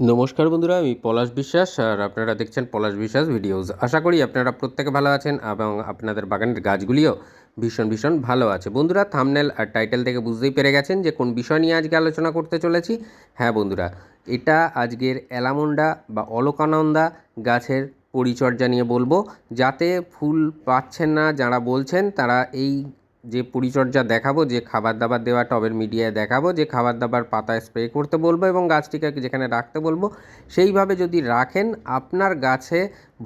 নমস্কার বন্ধুরা, আমি পলাশ বিশ্বাস আর আপনারা দেখছেন পলাশ বিশ্বাস ভিডিওস। আশা করি আপনারা প্রত্যেকে ভালো আছেন এবং আপনাদের বাগানের গাছগুলিও ভীষণ ভীষণ ভালো আছে। বন্ধুরা থামনেল আর টাইটেল থেকে বুঝতেই পেরে গেছেন যে কোন বিষয় নিয়ে আজকে আলোচনা করতে চলেছি। হ্যাঁ বন্ধুরা, এটা আজকের অ্যালামুন্ডা বা অলকানন্দা গাছের পরিচর্যা নিয়ে বলব। যাতে ফুল পাচ্ছেন না যারা বলছেন, তারা এই যে পরিচর্যা দেখাবো, যে খাবার দাবার দেওয়া টবের মিডিয়ায় দেখাবো, যে খাবার দাবার পাতায় স্প্রে করতে বলব এবং গাছটিকে যেখানে রাখতে বলব, সেইভাবে যদি রাখেন, আপনার গাছে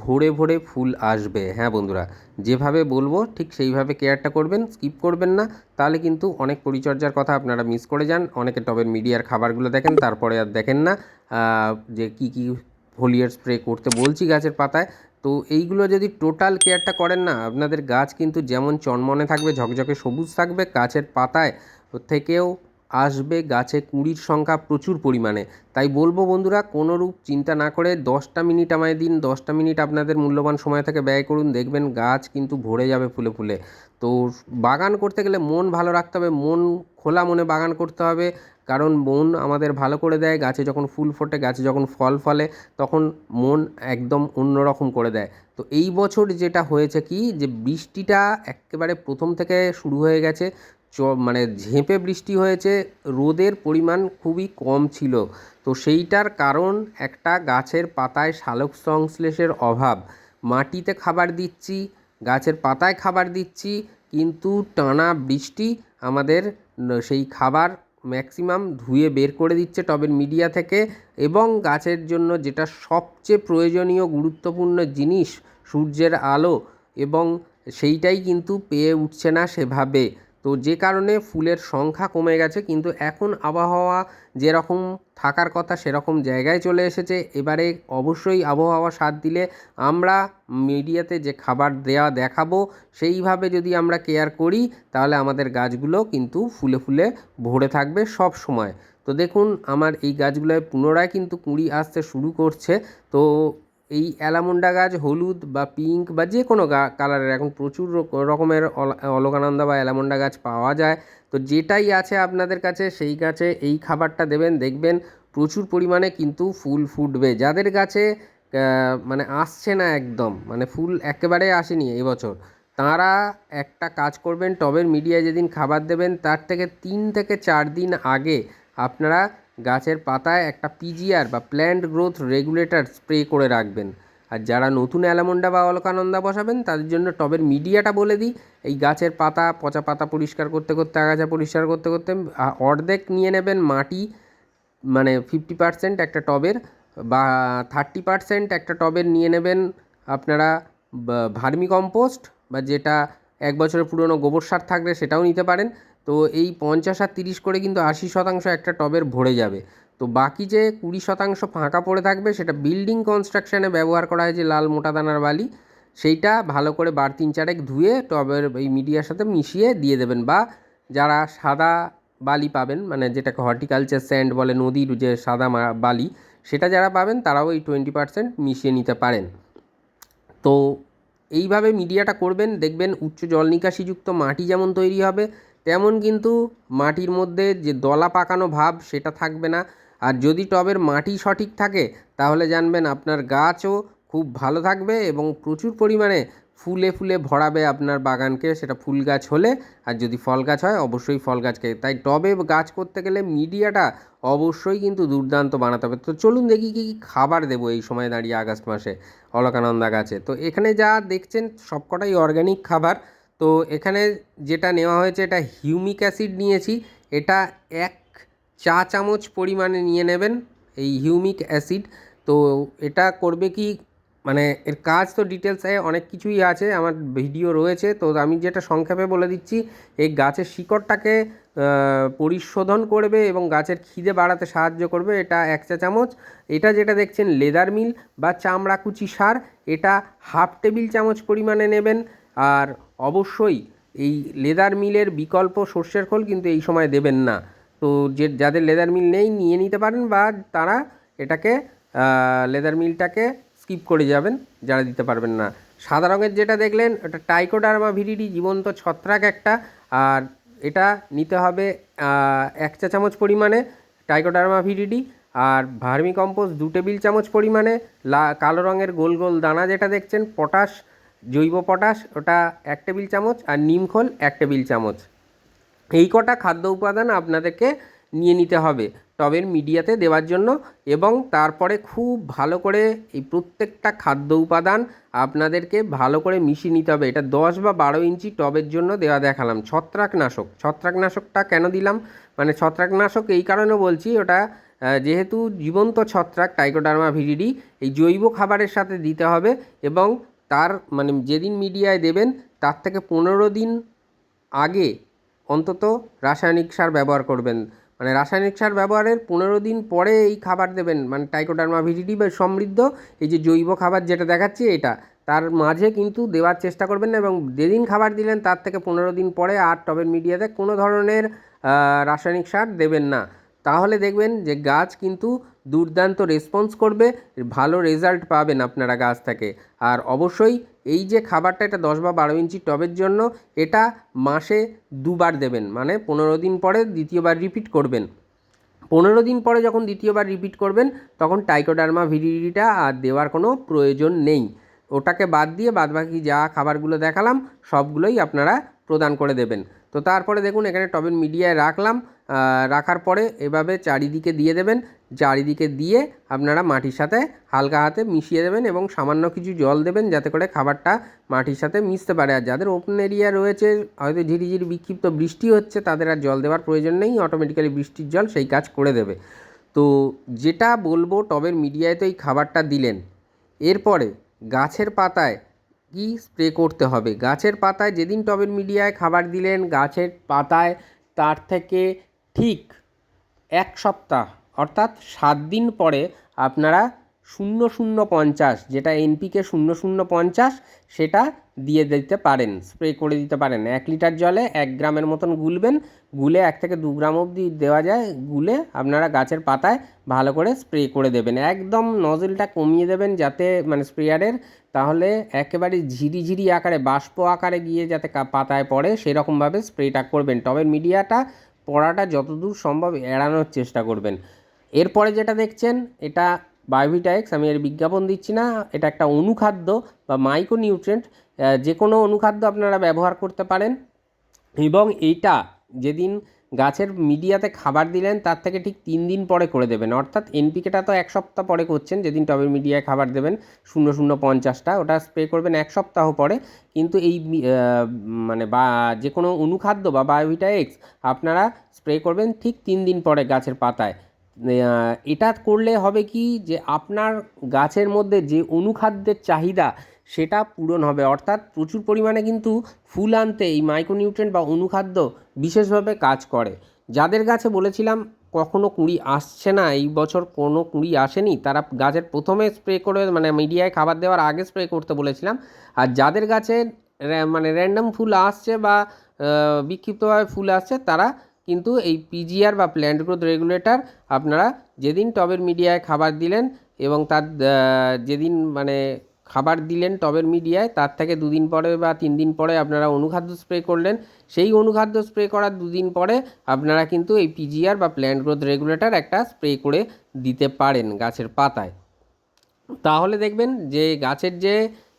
ভরে ভরে ফুল আসবে। হ্যাঁ বন্ধুরা, যেভাবে বলব ঠিক সেইভাবে কেয়ারটা করবেন, স্কিপ করবেন না। তাহলে কিন্তু অনেক পরিচর্যার কথা আপনারা মিস করে যান। অনেকে টবের মিডিয়ার খাবারগুলো দেখেন, তারপরে আর দেখেন না যে কি কি ফোলিয়ার স্প্রে করতে বলছি গাছের পাতায় তো এইগুলো যদি টোটাল কেয়ারটা করেন না, আপনাদের গাছ কিন্তু যেমন চনমনে থাকবে, ঝকঝকে সবুজ থাকবে, গাছের পাতায় থেকেও আসবে, গাছে কুঁড়ির সংখ্যা প্রচুর পরিমাণে। তাই বলব বন্ধুরা, কোনোরূপ চিন্তা না করে দশটা মিনিট আমায় দিন, দশটা মিনিট আপনাদের মূল্যবান সময় থেকে ব্যয় করুন, দেখবেন গাছ কিন্তু ভরে যাবে ফুলে ফুলে। তো বাগান করতে গেলে মন ভালো রাখতে হবে, মন খোলা মনে বাগান করতে হবে কারণ মন আমাদের ভালো করে দেয়, গাছে যখন ফুল ফোটে, গাছে যখন ফল ফলে, তখন মন একদম অন্যরকম করে দেয়। তো এই বছর যেটা হয়েছে কি, যে বৃষ্টিটা একেবারে প্রথম থেকে শুরু হয়ে গেছে, চ মানে ঝেঁপে বৃষ্টি হয়েছে, রোদের পরিমাণ খুবই কম ছিল। তো সেইটার কারণ একটা গাছের পাতায় সালোক সংশ্লেষের অভাব। মাটিতে খাবার দিচ্ছি, গাছের পাতায় খাবার দিচ্ছি, কিন্তু টানা বৃষ্টি আমাদের সেই খাবার ম্যাক্সিমাম ধুয়ে বের করে দিচ্ছে টবের মিডিয়া থেকে এবং গাছের জন্য যেটা সবচেয়ে প্রয়োজনীয়, গুরুত্বপূর্ণ জিনিস সূর্যের আলো এবং সেইটাই কিন্তু পেয়ে উঠছে না সেভাবে। তো যে কারণে ফুলের সংখ্যা কমে গেছে, কিন্তু এখন আবহাওয়া যেরকম থাকার কথা সেরকম জায়গায় চলে এসেছে। এবারে অবশ্যই আবহাওয়া সাথ দিলে আমরা মিডিয়াতে যে খাবার দেওয়া দেখাবো, সেইভাবে যদি আমরা কেয়ার করি, তাহলে আমাদের গাছগুলো কিন্তু ফুলে ফুলে ভরে থাকবে সব সময়। তো দেখুন, আমার এই গাছগুলোয় পুনরায় কিন্তু কুঁড়ি আসতে শুরু করছে। তো এই অ্যালামুন্ডা গাছ হলুদ বা পিঙ্ক বা যে কোনো গা, কালারের এখন প্রচুর রকমের অল- অলকানন্দা বা অ্যালামুন্ডা গাছ পাওয়া যায়। তো যেটাই আছে আপনাদের কাছে সেই গাছে এই খাবারটা দেবেন, দেখবেন প্রচুর পরিমাণে কিন্তু ফুল ফুটবে। যাদের গাছে মানে আসছে না একদম মানে ফুল একেবারে আসেনি এবছর, তাঁরা একটা কাজ করবেন, টবের মিডিয়ায় যেদিন খাবার দেবেন, তার থেকে তিন থেকে চার দিন আগে আপনারা গাছের পাতায় একটা পিজিআর বা প্ল্যান্ট গ্রোথ রেগুলেটর স্প্রে করে রাখবেন। আর যারা নতুন অ্যালামন্ডা বা অলকানন্দা বসাবেন, তাদের জন্য টবের মিডিয়াটা বলে দিই। এই গাছের পাতা, পচা পাতা পরিষ্কার করতে করতে, আগাছা পরিষ্কার করতে করতে অর্ধেক নিয়ে নেবেন মাটি মানে ফিফটি পার্সেন্ট একটা টবের বা থার্টি পার্সেন্ট একটা টবের নিয়ে নেবেন আপনারা ভার্মি কম্পোস্ট বা যেটা এক বছরের পুরনো গোবর সার থাকলে সেটাও নিতে পারেন। তো এই পঞ্চাশ আর তিরিশ করে কিন্তু আশি শতাংশ একটা টবের ভরে যাবে। তো বাকি যে কুড়ি শতাংশ ফাঁকা পড়ে থাকবে, সেটা বিল্ডিং কনস্ট্রাকশনে ব্যবহার করা হয় যে লাল মোটা দানার বালি, সেইটা ভালো করে বার তিন চারেক ধুয়ে টবের এই মিডিয়ার সাথে মিশিয়ে দিয়ে দেবেন। বা যারা সাদা বালি পাবেন মানে যেটাকে হর্টিকালচার স্যান্ড বলে নদীর যে সাদা বালি, সেটা যারা পাবেন, তারাও এই টোয়েন্টি পার্সেন্ট মিশিয়ে নিতে পারেন। তো এইভাবে মিডিয়াটা করবেন, দেখবেন উচ্চ জল নিকাশিযুক্ত মাটি যেমন তৈরি হবে তেমন কিন্তু মাটির মধ্যে যে দলা পাকানো ভাব সেটা থাকবে না। আর যদি টবের মাটি সঠিক থাকে, তাহলে জানবেন আপনার গাছও খুব ভালো থাকবে এবং প্রচুর পরিমাণে ফুলে ফুলে ভরাবে আপনার বাগানকে, সেটা ফুল গাছ হলে। আর যদি ফল গাছ হয়, অবশ্যই ফল গাছকে তাই টবে গাছ করতে গেলে মিডিয়াটা অবশ্যই কিন্তু দুর্দান্ত বানাতে হবে। তো চলুন দেখি কী কী খাবার দেবো এই সময় দাঁড়িয়ে আগস্ট মাসে অলকানন্দা গাছে। তো এখানে যা দেখছেন, সবকটাই অর্গ্যানিক খাবার। তো এখানে যেটা নেওয়া হয়েছে, এটা হিউমিক অ্যাসিড নিয়েছি। এটা এক চা চামচ পরিমাণে নিয়ে নেবেন এই হিউমিক অ্যাসিড। তো এটা করবে কি মানে এর কাজ তো ডিটেলসে অনেক কিছুই আছে, আমার ভিডিও রয়েছে। তো আমি যেটা সংক্ষেপে বলে দিচ্ছি, এই গাছের শিকড়টাকে পরিশোধন করবে এবং গাছের খিদে বাড়াতে সাহায্য করবে। এটা এক চা চামচ। এটা যেটা দেখছেন, লেদার মিল বা চামড়াকুচি সার। এটা হাফ টেবিল চামচ পরিমাণে নেবেন। আর অবশ্যই এই লেদার মিলের বিকল্প সর্ষের খোল কিন্তু এই সময় দেবেন না। তো যে, যাদের লেদার মিল নেই, নিয়ে নিতে পারেন বা তারা এটাকে লেদার মিলটাকে স্কিপ করে যাবেন, যারা দিতে পারবেন না। সাদা রঙের যেটা দেখলেন, ওটা টাইকোডার্মা ভিরিডি জীবন্ত ছত্রাক একটা, আর এটা নিতে হবে এক চা চামচ পরিমাণে টাইকোডার্মা ভিরিডি আর ভার্মি কম্পোস্ট দু টেবিল চামচ পরিমাণে লা, কালো রঙের গোল গোল দানা যেটা দেখছেন, পটাশ জৈব পটাশ, ওটা এক টেবিল চামচ আর নিমখোল এক টেবিল চামচ। এই কটা খাদ্য উপাদান আপনাদেরকে নিয়ে নিতে হবে টবের মিডিয়াতে দেওয়ার জন্য এবং তারপরে খুব ভালো করে এই প্রত্যেকটা খাদ্য উপাদান আপনাদেরকে ভালো করে মিশিয়ে নিতে হবে। এটা দশ বা বারো ইঞ্চি টবের জন্য দেওয়া দেখালাম। ছত্রাকনাশক, ছত্রাকনাশকটা কেন দিলাম? মানে ছত্রাকনাশক এই কারণে বলছি, ওটা যেহেতু জীবন্ত ছত্রাক টাইকোডার্মা ভিডিডি এই জৈব খাবারের সাথে দিতে হবে এবং তার মানে যেদিন মিডিয়ায় দেবেন, তার থেকে পনেরো দিন আগে অন্তত রাসায়নিক সার ব্যবহার করবেন। মানে রাসায়নিক সার ব্যবহারের পনেরো দিন পরে এই খাবার দেবেন। মানে টাইকোডার্মা ভিডিডি বা সমৃদ্ধ, এই যে জৈব খাবার যেটা দেখাচ্ছি এটা, তার মাঝে কিন্তু দেওয়ার চেষ্টা করবেন না এবং যেদিন খাবার দিলেন, তার থেকে পনেরো দিন পরে আর টবের মিডিয়াতে কোনো ধরনের রাসায়নিক সার দেবেন না। তাহলে দেখবেন যে গাছ কিন্তু দুর্দান্ত রেসপন্স করবে, ভালো রেজাল্ট পাবেন আপনারা গাছ থেকে। আর অবশ্যই এই যে খাবারটা এটা দশ বা বারো ইঞ্চি টবের জন্য, এটা মাসে দুবার দেবেন। মানে পনেরো দিন পরে দ্বিতীয়বার রিপিট করবেন। পনেরো দিন পরে যখন দ্বিতীয়বার রিপিট করবেন, তখন টাইকোডার্মা ভিডিডিটা আর দেওয়ার কোনো প্রয়োজন নেই। ওটাকে বাদ দিয়ে বাদবাকি যা খাবারগুলো দেখালাম, সবগুলোই আপনারা প্রদান করে দেবেন। তো তারপরে দেখুন, এখানে টবের মিডিয়ায় রাখলাম। রাখার পরে এভাবে চারিদিকে দিয়ে দেবেন। চারিদিকে দিয়ে আপনারা মাটির সাথে হালকা হাতে মিশিয়ে দেবেন এবং সামান্য কিছু জল দেবেন যাতে করে খাবারটা মাটির সাথে মিশতে পারে। আর যাদের ওপেন এরিয়া রয়েছে, হয়তো ঝিরিঝিরি বিক্ষিপ্ত বৃষ্টি হচ্ছে, তাদের আর জল দেওয়ার প্রয়োজন নেই অটোমেটিক্যালি বৃষ্টির জল সেই কাজ করে দেবে। তো যেটা বলব, টবের মিডিয়ায় তো এই খাবারটা দিলেন। এরপরে গাছের পাতায় কি স্প্রে করতে হবে? গাছের পাতায় যেদিন টবের মিডিয়ায় খাবার দিলেন, গাছের পাতায় তার থেকে ঠিক এক সপ্তাহ, অর্থাৎ সাত দিন পরে আপনারা শূন্য শূন্য পঞ্চাশ, যেটা এনপিকে শূন্য শূন্য পঞ্চাশ, সেটা দিয়ে দিতে পারেন, স্প্রে করে দিতে পারেন। এক লিটার জলে এক গ্রামের মতন গুলবেন, গুলে এক থেকে দু গ্রাম অবধি দেওয়া যায়, গুলে আপনারা গাছের পাতায় ভালো করে স্প্রে করে দেবেন। একদম নজলটা কমিয়ে দেবেন যাতে মানে স্প্রেয়ারের, তাহলে একেবারে ঝিরিঝিরি আকারে, বাষ্প আকারে গিয়ে যাতে পাতায় পড়ে, সেরকমভাবে স্প্রেটা করবেন। টবের মিডিয়াটা পড়াটা যতদূর সম্ভব এড়ানোর চেষ্টা করবেন। এরপরে যেটা দেখছেন, এটা বায়োভিটাইক্স আমি এর বিজ্ঞাপন দিচ্ছি না, এটা একটা অনুখাদ্য বা মাইক্রো নিউট্রেন্ট যে কোনো অনুখাদ্য আপনারা ব্যবহার করতে পারেন। এবং এইটা যেদিন গাছের মিডিয়াতে খাবার দিলেন, তার থেকে ঠিক তিন দিন পরে করে দেবেন। অর্থাৎ এনপিকেটা তো এক সপ্তাহ পরে করছেন, যেদিন টবের মিডিয়ায় খাবার দেবেন, শূন্য শূন্য পঞ্চাশটা, ওটা স্প্রে করবেন এক সপ্তাহ পরে। কিন্তু এই মানে বা যে কোনো অনুখাদ্য বা বায়োভিটা এক্স আপনারা স্প্রে করবেন ঠিক তিন দিন পরে গাছের পাতায়। এটা করলে হবে কি যে আপনার গাছের মধ্যে যে অনুখাদ্যের চাহিদা সেটা পূরণ হবে। অর্থাৎ প্রচুর পরিমাণে কিন্তু ফুল আনতে এই মাইক্রোনিউট্রেন্ট বা অনুখাদ্য বিশেষভাবে কাজ করে। যাদের গাছে বলেছিলাম, কখনো কুঁড়ি আসছে না, এই বছর কোনো কুঁড়ি আসেনি, তারা গাছের প্রথমে স্প্রে করে মানে মিডিয়ায় খাবার দেওয়ার আগে স্প্রে করতে বলেছিলাম। আর যাদের গাছে মানে র্যান্ডম ফুল আসছে বা বিক্ষিপ্তভাবে ফুল আসছে, তারা কিন্তু এই পিজিআর বা প্ল্যান্ট গ্রোথ রেগুলেটর আপনারা যেদিন টবের মিডিয়ায় খাবার দিলেন এবং তার যেদিন মানে খাবার দিলেন টবের মিডিয়ায়, তার থেকে দুদিন পরে বা তিন দিন পরে আপনারা অনুখাদ্য স্প্রে করলেন। সেই অনুখাদ্য স্প্রে করার দুদিন পরে আপনারা কিন্তু এই পিজিআর বা প্ল্যান্ট গ্রোথ রেগুলেটর একটা স্প্রে করে দিতে পারেন গাছের পাতায়। তাহলে দেখবেন যে গাছের যে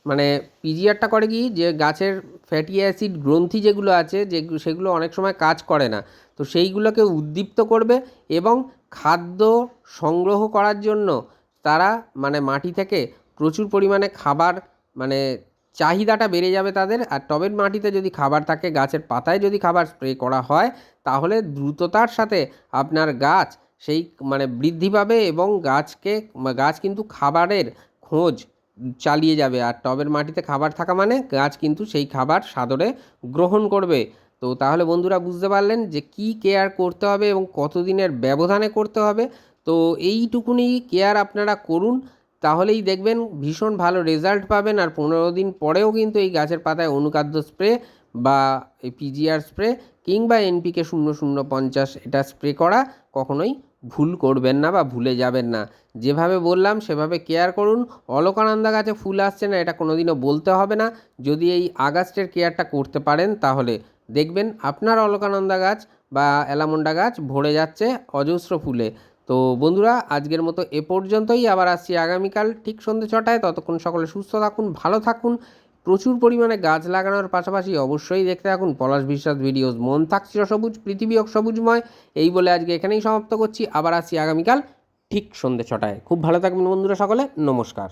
মানে পিজিআরটা করে কি, যে গাছের ফ্যাটি অ্যাসিড গ্রন্থি যেগুলো আছে, যে সেগুলো অনেক সময় কাজ করে না। তো সেইগুলোকে উদ্দীপ্ত করবে এবং খাদ্য সংগ্রহ করার জন্য তারা মানে মাটি থেকে প্রচুর পরিমাণে খাবার মানে চাহিদাটা বেড়ে যাবে তাদের, আর টবের মাটিতে যদি খাবার থাকে, গাছের পাতায় যদি খাবার স্প্রে করা হয়, তাহলে দ্রুততার সাথে আপনার গাছ সেই মানে বৃদ্ধি পাবে এবং গাছকে গাছ কিন্তু খাবারের খোঁজ চালিয়ে যাবে। আর টবের মাটিতে খাবার থাকা মানে গাছ কিন্তু সেই খাবার সাদরে গ্রহণ করবে। তো তাহলে বন্ধুরা বুঝতে পারলেন যে কি কেয়ার করতে হবে এবং কতদিনের ব্যবধানে করতে হবে। তো এইটুকুনি কেয়ার আপনারা করুন। তাহলেই দেখবেন ভীষণ ভালো রেজাল্ট পাবেন আর পনেরো দিন পরেও কিন্তু এই গাছের পাতায় অনুখাদ্য স্প্রে বা এই পিজিআর স্প্রে কিংবা এনপিকে শূন্য শূন্য পঞ্চাশ এটা স্প্রে করা কখনোই ভুল করবেন না বা ভুলে যাবেন না। যেভাবে বললাম, সেভাবে কেয়ার করুন। অলকানন্দা গাছে ফুল আসছে না, এটা কোনোদিনও বলতে হবে না। যদি এই আগস্টের কেয়ারটা করতে পারেন, তাহলে দেখবেন আপনার অলকানন্দা গাছ বা অ্যালামন্ডা গাছ ভরে যাচ্ছে অজস্র ফুলে। তো বন্ধুরা, আজকের মতো এ পর্যন্তই। আবার আসছি আগামীকাল ঠিক সন্ধ্যে ছটায়। ততক্ষণ সকলে সুস্থ থাকুন, ভালো থাকুন। প্রচুর পরিমাণে গাছ লাগানোর পাশাপাশি অবশ্যই দেখতে থাকুন পলাশ বিশ্বাস ভিডিওস। মন থাকছিল সবুজ, পৃথিবী সবুজময়। এই বলে আজকে এখানেই সমাপ্ত করছি। আবার আসছি আগামীকাল ঠিক সন্ধ্যে ছটায়। খুব ভালো থাকবেন বন্ধুরা সকলে। নমস্কার।